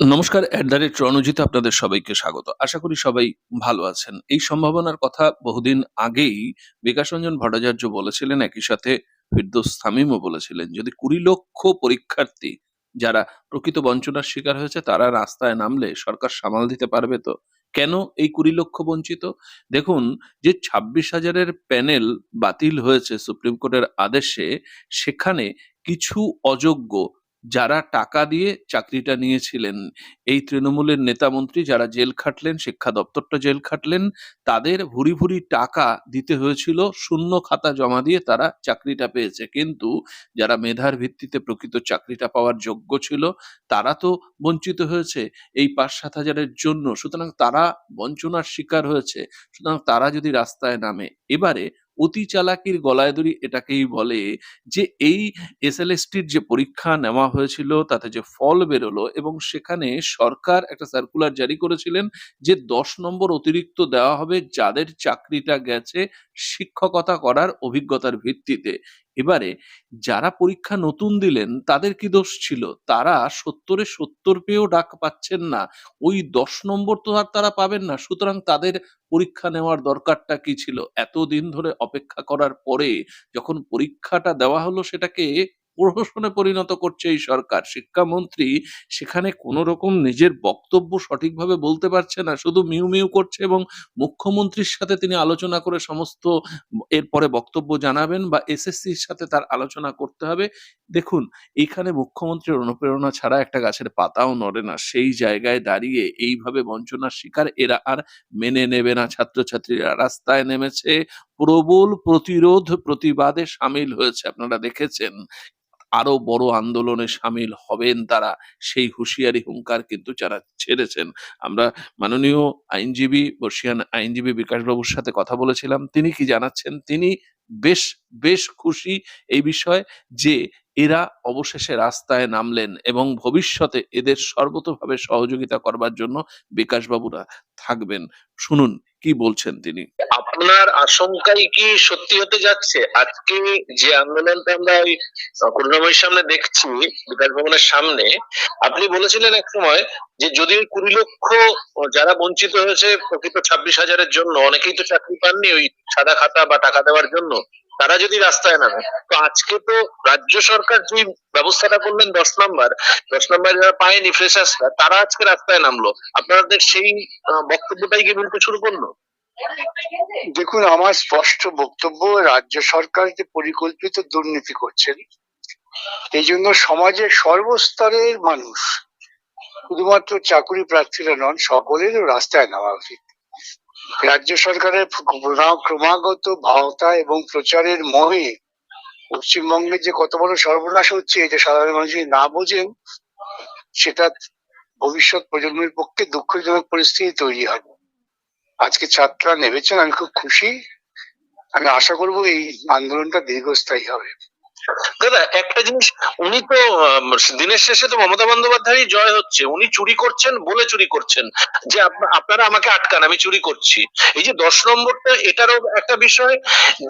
নমস্কার at the rate Ranjit আপনাদের সবাইকে স্বাগত। আশা করি সবাই ভালো আছেন। এই সম্ভাবনার কথা বহুদিন আগেই বিকাশ রঞ্জন ভট্টাচার্য বলেছিলেন, একই সাথে ফিরদৌস তামিমও বলেছিলেন, যদি কুড়ি লক্ষ পরীক্ষার্থী যারা প্রকৃত বঞ্চনার শিকার হয়েছে, তারা রাস্তায় নামলে সরকার সামাল দিতে পারবে তো? কেন এই কুড়ি লক্ষ বঞ্চিত? দেখুন, যে ছাব্বিশ হাজারের প্যানেল বাতিল হয়েছে সুপ্রিম কোর্টের আদেশে, সেখানে কিছু অযোগ্য যারা টাকা দিয়ে চাকরিটা নিয়েছিলেন, এই তৃণমূলের নেতা মন্ত্রী যারা জেল খাটলেন, শিক্ষা দপ্তরটা জেল খাটলেন, তাদের ভুরি ভুরি টাকা দিতে হয়েছিল, শূন্য খাতা জমা দিয়ে তারা চাকরিটা পেয়েছে। কিন্তু যারা মেধার ভিত্তিতে প্রকৃত চাকরিটা পাওয়ার যোগ্য ছিল, তারা তো বঞ্চিত হয়েছে এই পাঁচ সাত হাজারের জন্য। সুতরাং তারা বঞ্চনার শিকার হয়েছে। সুতরাং তারা যদি রাস্তায় নামে, এবারে অতি চালাকির গলায় দড়ি এটাকেই বলে যে এই এসএলএসটির যে পরীক্ষা নেওয়া হয়েছিল, তাতে যে ফল বেরোলো এবং সেখানে সরকার একটা সার্কুলার জারি করেছিলেন যে দশ নম্বর অতিরিক্ত দেওয়া হবে যাদের চাকরিটা গেছে শিক্ষকতা করার অভিজ্ঞতার ভিত্তিতে। এবারে যারা পরীক্ষা নতুন দিলেন, তাদের কি দোষ ছিল? তারা সত্তরে সত্তর পেয়েও ডাক পাচ্ছেন না। ওই দশ নম্বর তো আর তারা পাবেন না। সুতরাং তাদের পরীক্ষা নেওয়ার দরকারটা কি ছিল? এতদিন ধরে অপেক্ষা করার পরে যখন পরীক্ষাটা দেওয়া হলো সেটাকে প্রহসনে পরিণত করছে এই সরকার। শিক্ষামন্ত্রী সেখানে কোনো রকম নিজের বক্তব্য সঠিকভাবে বলতে পারছে না, শুধু মিউ মিউ করছে এবং মুখ্যমন্ত্রীর সাথে তিনি আলোচনা করে সমস্ত এরপরে বক্তব্য জানাবেন বা এসএসসির সাথে তার আলোচনা করতে হবে। দেখুন এখানে মুখ্যমন্ত্রীর অনুপ্রেরণা ছাড়া একটা গাছের পাতাও নড়ে না। সেই জায়গায় দাঁড়িয়ে এইভাবে বঞ্চনার শিকার এরা আর মেনে নেবে না। ছাত্রছাত্রীরা রাস্তায় নেমেছে। প্রবল প্রতিরোধ প্রতিবাদে সামিল হয়েছে। আপনারা দেখেছেন আরও বড় আন্দোলনে সামিল হবেন তারা। সেই হুঁশিয়ারি, হুঙ্কার কিন্তু যারা ছেড়েছেন। আমরা মাননীয় আইনজীবী, বর্ষিয়ান আইনজীবী বিকাশবাবুর সাথে কথা বলেছিলাম। তিনি কি জানাচ্ছেন? তিনি বেশ বেশ খুশি এই বিষয়ে যে এরা অবশেষে রাস্তায় নামলেন এবং ভবিষ্যতে এদের সর্বতোভাবে সহযোগিতা করবার জন্য বিকাশবাবুরা থাকবেন। শুনুন, কি বলছেন তিনি? আপনার আশঙ্কাই কি সত্যি হতে যাচ্ছে? আজকে যে আন্দোলনটা আমরা ওই করুণাময়ীর সামনে দেখছি বিকাশ ভবনের সামনে, আপনি বলেছিলেন এক সময় যে যদি কুড়ি লক্ষ যারা বঞ্চিত হয়েছে, প্রকৃত ছাব্বিশ হাজারের জন্য, অনেকেই তো চাকরি পাননি ওই সাদা খাতা বা টাকা দেওয়ার জন্য। তারা যদি রাস্তায় নামে, তো আজকে তো রাজ্য সরকার যে ব্যবস্থাটা করলেন দশ নম্বর দশ নম্বর যারা পায়নি ফ্রেশার্সরা তারা আজকে রাস্তায় নামলো। আপনাদের সেই বক্তব্যটাই কি বলতে শুরু করল? দেখুন, আমার স্পষ্ট বক্তব্য, রাজ্য সরকার যে পরিকল্পিত দুর্নীতি করছেন এই জন্য সমাজের সর্বস্তরের মানুষ, শুধুমাত্র চাকুরি প্রার্থীরা নন, সকলেরও রাস্তায় নামা উচিত। রাজ্য সরকারের ক্রমাগত ভাওতা এবং প্রচারের মোহে পশ্চিমবঙ্গে যে কত বড় সর্বনাশ হচ্ছে, এটা সাধারণ মানুষ না বোঝেন, সেটা ভবিষ্যৎ প্রজন্মের পক্ষে দুঃখজনক পরিস্থিতি তৈরি হবে আজকে ছাত্ররা নেমেছেন, আমি খুব খুশি। আমি আশা করব এই আন্দোলনটা দীর্ঘস্থায়ী হবে। দাদা, একটা জিনিস, উনি তো দিনের শেষে তো মমতা বন্দ্যোপাধ্যায়ই জয় হচ্ছে। উনি চুরি করছেন বলে চুরি করছেন। যে আপনারা আমাকে আটকান, আমি চুরি করছি। এই যে দশ নম্বরটা, এটারও একটা বিষয়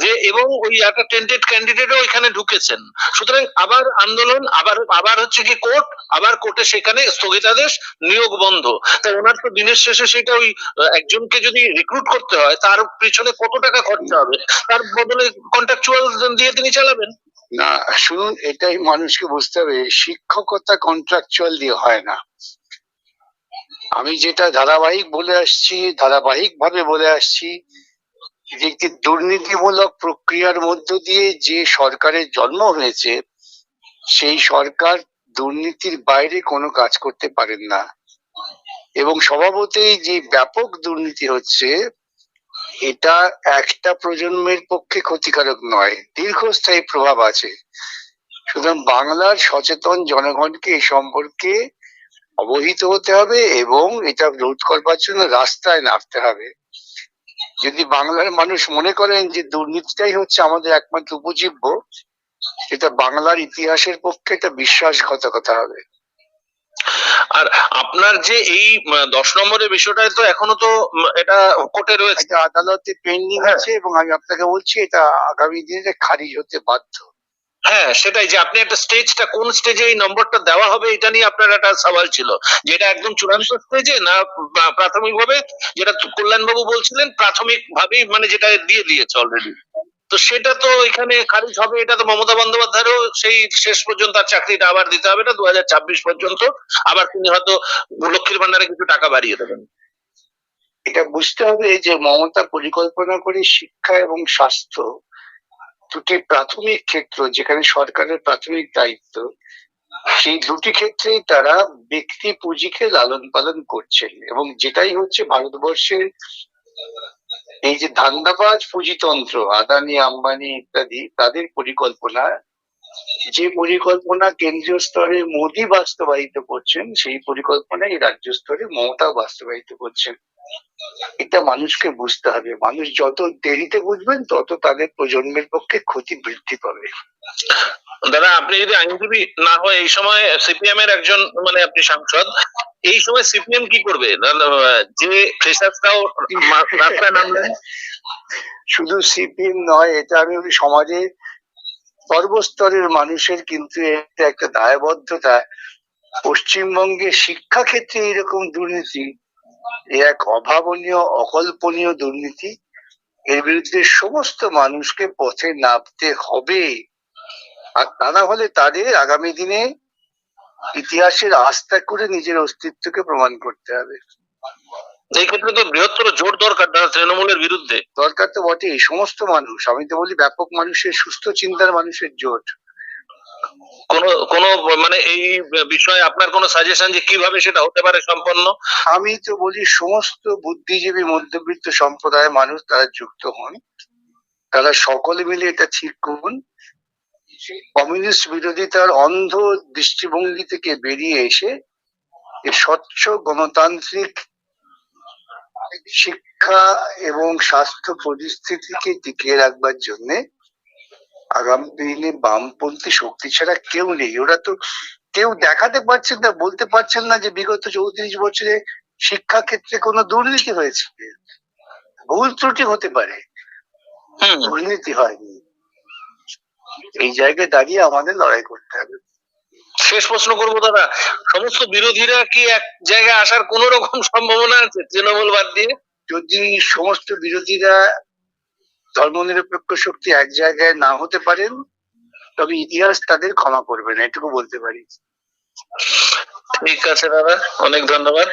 যে, এবং ওই একটা টেন্টেড ক্যান্ডিডেটও এখানে ঢুকেছেন। সুতরাং আবার আন্দোলন, আবার আবার হচ্ছে কি কোর্ট, আবার কোর্টে সেখানে স্থগিতাদেশ, নিয়োগ বন্ধ। তাই ওনার তো দিনের শেষে সেটা ওই, একজনকে যদি রিক্রুট করতে হয়, তার পিছনে কত টাকা খরচা হবে? তার বদলে কন্ট্রাকচুয়াল দিয়ে তিনি চালাবেন? শুনুন, এটাই মানুষকে বুঝতে হবে, শিক্ষকতা কন্ট্রাকচুয়াল দিয়ে হয় না। আমি যেটা ধারাবাহিক বলে আসছি ধারাবাহিক ভাবে বলে আসছি, যে একটি দুর্নীতিমূলক প্রক্রিয়ার মধ্য দিয়ে যে সরকারের জন্ম হয়েছে, সেই সরকার দুর্নীতির বাইরে কোনো কাজ করতে পারেন না। এবং স্বভাবতই যে ব্যাপক দুর্নীতি হচ্ছে এটা একটা প্রজন্মের পক্ষে ক্ষতিকারক নয়, দীর্ঘস্থায়ী প্রভাব আছে। সুতরাং বাংলার সচেতন জনগণকে এই সম্পর্কে অবহিত হতে হবে এবং এটা রোধ করবার জন্য রাস্তায় নামতে হবে। যদি বাংলার মানুষ মনে করেন যে দুর্নীতিটাই হচ্ছে আমাদের একমাত্র উপজীব্য এটা বাংলার ইতিহাসের পক্ষে এটা বিশ্বাসঘাতকতা হবে। আর আপনার যে এই দশ নম্বরের বিষয়টা তো এখনও তো এটা কোর্টে রয়েছে। আদালতে পেন্ডিং হ্যাঁ। আছে এবং আমি আপনাকে বলছি এটা আগামী দিনে খারিজ হতে বাধ্য। হ্যাঁ সেটাই যে আপনি একটা স্টেজটা কোন স্টেজে এই নম্বরটা দেওয়া হবে এটা নিয়ে আপনার একটা সওয়াল ছিল। যেটা একদম চূড়ান্ত স্টেজে না প্রাথমিক ভাবে যেটা কল্যাণ বাবু বলছিলেন প্রাথমিক ভাবেই মানে যেটা দিয়ে দিয়েছে অলরেডি তো সেটা তো এখানে খারিজ হবে, এটা তো মমতা বন্দ্যোপাধ্যায়েরও সেই শেষ পর্যন্ত আর চাকরিটা আবার দিতে হবে না দু পর্যন্ত। আবার তিনি হয়তো লক্ষ্মীর ভান্ডারে কিছু টাকা বাড়িয়ে দেবেন। এটা বুঝতে হবে যে মমতা পরিকল্পনা করে শিক্ষা এবং স্বাস্থ্য দুটি প্রাথমিক ক্ষেত্র, যেখানে সরকারের প্রাথমিক দায়িত্ব, সেই দুটি ক্ষেত্রেই তারা ব্যক্তি পুঁজিকে লালন পালন করছেন এবং যেটাই হচ্ছে ভারতবর্ষের এই যে ধান্দাবাজ পুঁজিতন্ত্র, আদানি, আম্বানি ইত্যাদি, তাদের পরিকল্পনা, যে পরিকল্পনা কেন্দ্রীয় স্তরে মোদি বাস্তবায়িত করছেন, সেই পরিকল্পনা এই রাজ্য স্তরে মমতা বাস্তবায়িত করছেন। এটা মানুষকে বুঝতে হবে। মানুষ যত দেরিতে বুঝবেন, তত তাদের প্রজন্মের পক্ষে ক্ষতি বৃদ্ধি পাবে। দাদা, আপনি যদি আইনজীবী না হয় এই সময় সিপিএম এর একজন মানে আপনি সাংসদ, এই সময় সিপিএম কি করবে? যে ফ্রেশার্সরাও রাস্তায় নামলেন শুধু সিপিএম নয়, এটা আমি বলি সমাজের সর্বস্তরের মানুষের কিন্তু এটা একটা দায়বদ্ধতা। পশ্চিমবঙ্গে শিক্ষা ক্ষেত্রে এরকম দুর্নীতি, এ এক অভাবনীয়, অকল্পনীয় দুর্নীতি। এর বিরুদ্ধে সমস্ত মানুষকে পথে নামতে হবে। আর তা না হলে তাদের আগামী দিনে ইতিহাসের আস্থা করে নিজের অস্তিত্বকে প্রমাণ করতে হবে। এই ক্ষেত্রে তো বৃহত্তর জোর দরকার দাদা তৃণমূলের বিরুদ্ধে। দরকার তো বটেই সমস্ত মানুষ আমি তো বলি ব্যাপক মানুষের সুস্থ চিন্তার মানুষের জোট। কোন কোন মানে এই বিষয়ে আপনার কোনো সাজেশন যে কীভাবে সেটা হতে পারে সম্পন্ন? আমি তো বলি সমস্ত বুদ্ধিজীবী মধ্যবিত্ত সম্প্রদায়ের মানুষ তারা যুক্ত হন। তারা সকলে মিলে এটা ঠিক করুন। কমিউনিস্ট বিরোধিতার অন্ধ দৃষ্টিভঙ্গি থেকে বেরিয়ে এসে স্বচ্ছ গণতান্ত্রিক শিক্ষা এবং স্বাস্থ্য পরিস্থিতিকে টিকিয়ে রাখবার জন্য আগামী দিনে বামপন্থী শক্তি ছাড়া কেউ নেই। ওরা তো কেউ দেখাতে পারছেন না বলতে পারছেন না যে বিগত চৌত্রিশ বছরে শিক্ষা ক্ষেত্রে কোনো দুর্নীতি হয়েছে। ভুল ত্রুটি হতে পারে। দুর্নীতি হয়নি। এই জায়গায় দাঁড়িয়ে আমাদের লড়াই করতে হবে। শেষ প্রশ্ন করব দাদা সমস্ত বিরোধীরা কি এক জায়গায় আসার কোন রকম সম্ভাবনা আছে তৃণমূল বাদ দিয়ে? যদি সমস্ত বিরোধীরা ধর্মনিরপেক্ষ শক্তি এক জায়গায় না হতে পারেন তবে ইতিহাস তাদের ক্ষমা করবে না এটুকু বলতে পারি। ঠিক আছে দাদা অনেক ধন্যবাদ।